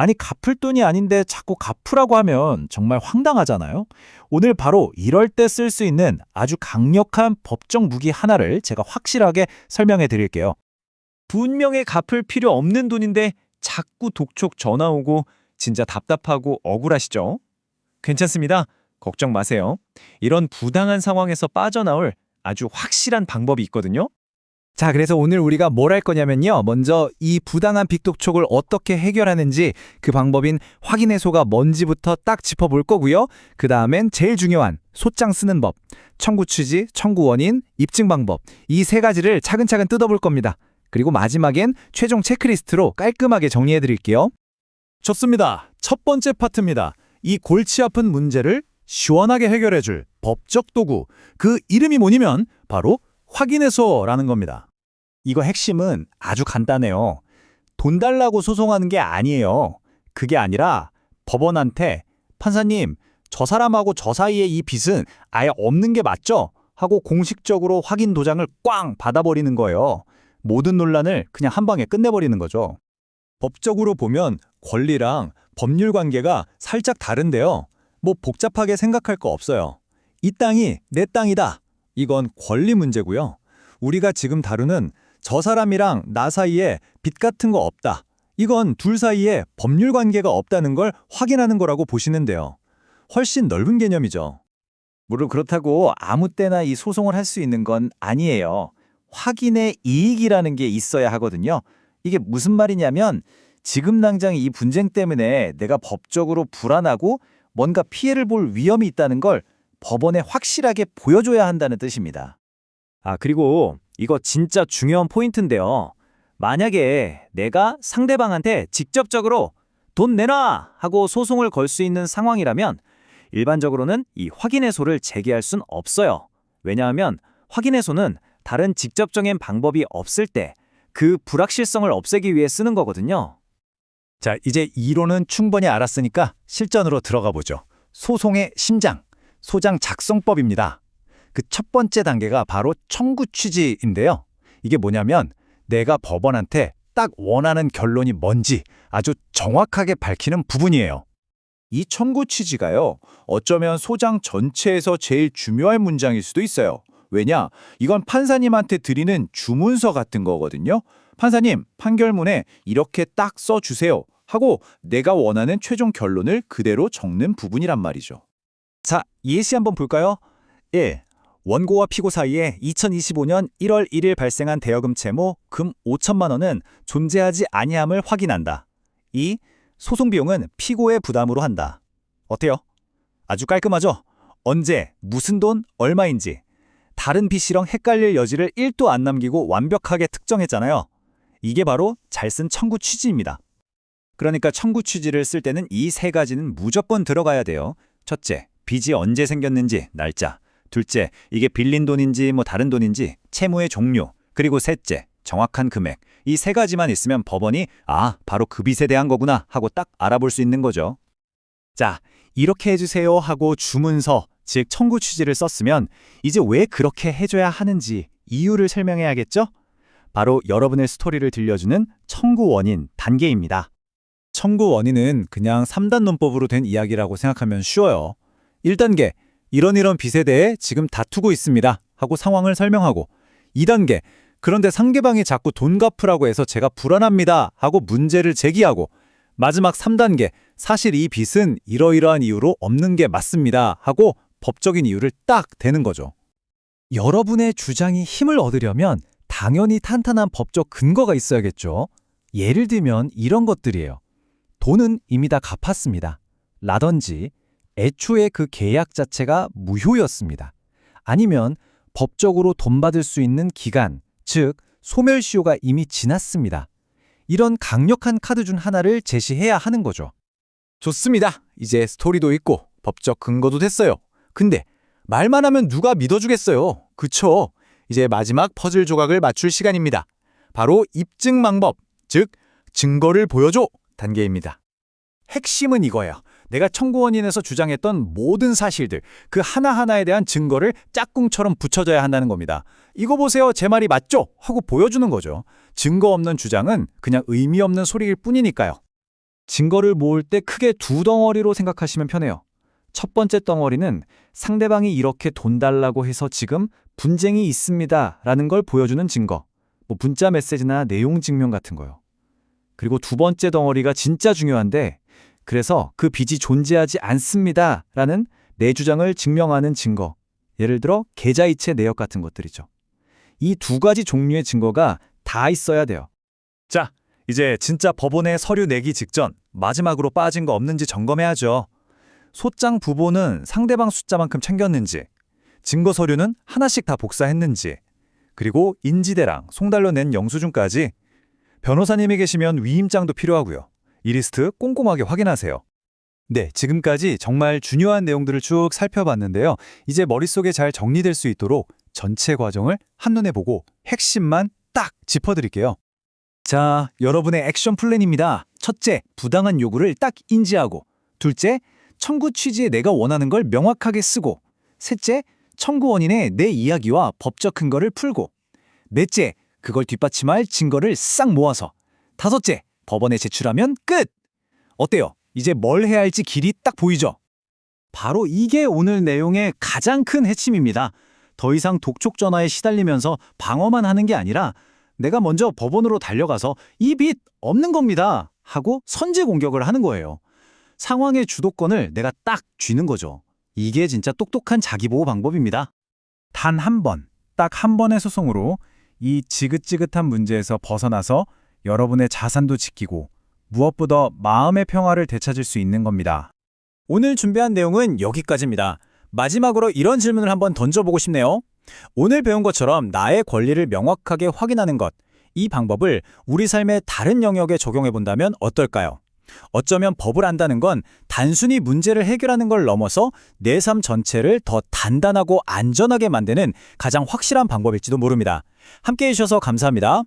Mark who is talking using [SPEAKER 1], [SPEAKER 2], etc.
[SPEAKER 1] 아니, 갚을 돈이 아닌데 자꾸 갚으라고 하면 정말 황당하잖아요. 오늘 바로 이럴 때 쓸 수 있는 아주 강력한 법적 무기 하나를 제가 확실하게 설명해 드릴게요.
[SPEAKER 2] 분명히 갚을 필요 없는 돈인데 자꾸 독촉 전화 오고 진짜 답답하고 억울하시죠? 괜찮습니다. 걱정 마세요. 이런 부당한 상황에서 빠져나올 아주 확실한 방법이 있거든요.
[SPEAKER 3] 자, 그래서 오늘 우리가 뭘 할 거냐면요. 먼저 이 부당한 빅독촉을 어떻게 해결하는지 그 방법인 확인 해소가 뭔지부터 딱 짚어볼 거고요. 그 다음엔 제일 중요한 소장 쓰는 법, 청구 취지, 청구 원인, 입증 방법 이 세 가지를 차근차근 뜯어볼 겁니다. 그리고 마지막엔 최종 체크리스트로 깔끔하게 정리해 드릴게요.
[SPEAKER 1] 좋습니다. 첫 번째 파트입니다. 이 골치 아픈 문제를 시원하게 해결해 줄 법적 도구. 그 이름이 뭐냐면 바로 확인해소라는 겁니다.
[SPEAKER 4] 이거 핵심은 아주 간단해요. 돈 달라고 소송하는 게 아니에요. 그게 아니라 법원한테 판사님, 저 사람하고 저 사이에 이 빚은 아예 없는 게 맞죠? 하고 공식적으로 확인 도장을 꽝 받아버리는 거예요. 모든 논란을 그냥 한 방에 끝내버리는 거죠.
[SPEAKER 5] 법적으로 보면 권리랑 법률 관계가 살짝 다른데요. 뭐 복잡하게 생각할 거 없어요. 이 땅이 내 땅이다. 이건 권리 문제고요. 우리가 지금 다루는 저 사람이랑 나 사이에 빚 같은 거 없다. 이건 둘 사이에 법률 관계가 없다는 걸 확인하는 거라고 보시면 돼요. 훨씬 넓은 개념이죠.
[SPEAKER 4] 물론 그렇다고 아무 때나 이 소송을 할 수 있는 건 아니에요. 확인의 이익이라는 게 있어야 하거든요. 이게 무슨 말이냐면 지금 당장 이 분쟁 때문에 내가 법적으로 불안하고 뭔가 피해를 볼 위험이 있다는 걸 법원에 확실하게 보여줘야 한다는 뜻입니다.
[SPEAKER 2] 아, 그리고 이거 진짜 중요한 포인트인데요. 만약에 내가 상대방한테 직접적으로 돈 내놔! 하고 소송을 걸 수 있는 상황이라면 일반적으로는 이 확인해소를 제기할 순 없어요. 왜냐하면 확인해소는 다른 직접적인 방법이 없을 때 그 불확실성을 없애기 위해 쓰는 거거든요.
[SPEAKER 4] 자, 이제 이론은 충분히 알았으니까 실전으로 들어가 보죠. 소송의 심장, 소장 작성법입니다. 그 첫 번째 단계가 바로 청구 취지인데요. 이게 뭐냐면 내가 법원한테 딱 원하는 결론이 뭔지 아주 정확하게 밝히는 부분이에요.
[SPEAKER 6] 이 청구 취지가요, 어쩌면 소장 전체에서 제일 중요한 문장일 수도 있어요. 왜냐? 이건 판사님한테 드리는 주문서 같은 거거든요. 판사님, 판결문에 이렇게 딱 써주세요. 하고 내가 원하는 최종 결론을 그대로 적는 부분이란 말이죠.
[SPEAKER 4] 자, 예시 한번 볼까요? 1. 원고와 피고 사이에 2025년 1월 1일 발생한 대여금 채무 금 5천만 원은 존재하지 아니함을 확인한다. 2. 소송 비용은 피고의 부담으로 한다. 어때요? 아주 깔끔하죠? 언제, 무슨 돈, 얼마인지. 다른 빚이랑 헷갈릴 여지를 1도 안 남기고 완벽하게 특정했잖아요. 이게 바로 잘 쓴 청구 취지입니다. 그러니까 청구 취지를 쓸 때는 이 세 가지는 무조건 들어가야 돼요. 첫째, 빚이 언제 생겼는지 날짜. 둘째, 이게 빌린 돈인지 뭐 다른 돈인지 채무의 종류. 그리고 셋째, 정확한 금액. 이 세 가지만 있으면 법원이 아, 바로 그 빚에 대한 거구나 하고 딱 알아볼 수 있는 거죠. 자, 이렇게 해주세요 하고 주문서, 즉 청구 취지를 썼으면 이제 왜 그렇게 해줘야 하는지 이유를 설명해야겠죠? 바로 여러분의 스토리를 들려주는 청구 원인 단계입니다.
[SPEAKER 1] 청구 원인은 그냥 3단 논법으로 된 이야기라고 생각하면 쉬워요. 1단계, 이런 이런 빚에 대해 지금 다투고 있습니다. 하고 상황을 설명하고 2단계, 그런데 상대방이 자꾸 돈 갚으라고 해서 제가 불안합니다. 하고 문제를 제기하고 마지막 3단계, 사실 이 빚은 이러이러한 이유로 없는 게 맞습니다. 하고 법적인 이유를 딱 대는 거죠. 여러분의 주장이 힘을 얻으려면 당연히 탄탄한 법적 근거가 있어야겠죠. 예를 들면 이런 것들이에요. 돈은 이미 다 갚았습니다. 라든지 애초에 그 계약 자체가 무효였습니다. 아니면 법적으로 돈 받을 수 있는 기간, 즉 소멸시효가 이미 지났습니다. 이런 강력한 카드 중 하나를 제시해야 하는 거죠.
[SPEAKER 6] 좋습니다. 이제 스토리도 있고 법적 근거도 됐어요. 근데 말만 하면 누가 믿어주겠어요. 그쵸? 이제 마지막 퍼즐 조각을 맞출 시간입니다. 바로 입증 방법, 즉 증거를 보여줘 단계입니다. 핵심은 이거예요. 내가 청구원인에서 주장했던 모든 사실들, 그 하나하나에 대한 증거를 짝꿍처럼 붙여줘야 한다는 겁니다. 이거 보세요. 제 말이 맞죠? 하고 보여주는 거죠. 증거 없는 주장은 그냥 의미 없는 소리일 뿐이니까요.
[SPEAKER 2] 증거를 모을 때 크게 두 덩어리로 생각하시면 편해요. 첫 번째 덩어리는 상대방이 이렇게 돈 달라고 해서 지금 분쟁이 있습니다. 라는 걸 보여주는 증거. 뭐 문자 메시지나 내용 증명 같은 거요. 그리고 두 번째 덩어리가 진짜 중요한데 그래서 그 빚이 존재하지 않습니다. 라는 내 주장을 증명하는 증거. 예를 들어 계좌이체 내역 같은 것들이죠. 이 두 가지 종류의 증거가 다 있어야 돼요.
[SPEAKER 5] 자, 이제 진짜 법원에 서류 내기 직전 마지막으로 빠진 거 없는지 점검해야죠. 소장 부보는 상대방 숫자만큼 챙겼는지, 증거 서류는 하나씩 다 복사했는지, 그리고 인지대랑 송달로 낸 영수증까지 변호사님이 계시면 위임장도 필요하고요. 이 리스트 꼼꼼하게 확인하세요.
[SPEAKER 1] 네, 지금까지 정말 중요한 내용들을 쭉 살펴봤는데요. 이제 머릿속에 잘 정리될 수 있도록 전체 과정을 한눈에 보고 핵심만 딱 짚어드릴게요.
[SPEAKER 2] 자, 여러분의 액션 플랜입니다. 첫째, 부당한 요구를 딱 인지하고. 둘째, 청구 취지에 내가 원하는 걸 명확하게 쓰고. 셋째, 청구 원인의 내 이야기와 법적 근거를 풀고. 넷째, 그걸 뒷받침할 증거를 싹 모아서. 다섯째, 법원에 제출하면 끝! 어때요? 이제 뭘 해야 할지 길이 딱 보이죠? 바로 이게 오늘 내용의 가장 큰 핵심입니다. 더 이상 독촉 전화에 시달리면서 방어만 하는 게 아니라 내가 먼저 법원으로 달려가서 이 빚 없는 겁니다 하고 선제 공격을 하는 거예요. 상황의 주도권을 내가 딱 쥐는 거죠. 이게 진짜 똑똑한 자기보호 방법입니다.
[SPEAKER 3] 단 한 번, 딱 한 번의 소송으로 이 지긋지긋한 문제에서 벗어나서 여러분의 자산도 지키고 무엇보다 마음의 평화를 되찾을 수 있는 겁니다.
[SPEAKER 2] 오늘 준비한 내용은 여기까지입니다. 마지막으로 이런 질문을 한번 던져보고 싶네요. 오늘 배운 것처럼 나의 권리를 명확하게 확인하는 것, 이 방법을 우리 삶의 다른 영역에 적용해 본다면 어떨까요? 어쩌면 법을 안다는 건 단순히 문제를 해결하는 걸 넘어서 내 삶 전체를 더 단단하고 안전하게 만드는 가장 확실한 방법일지도 모릅니다. 함께 해주셔서 감사합니다.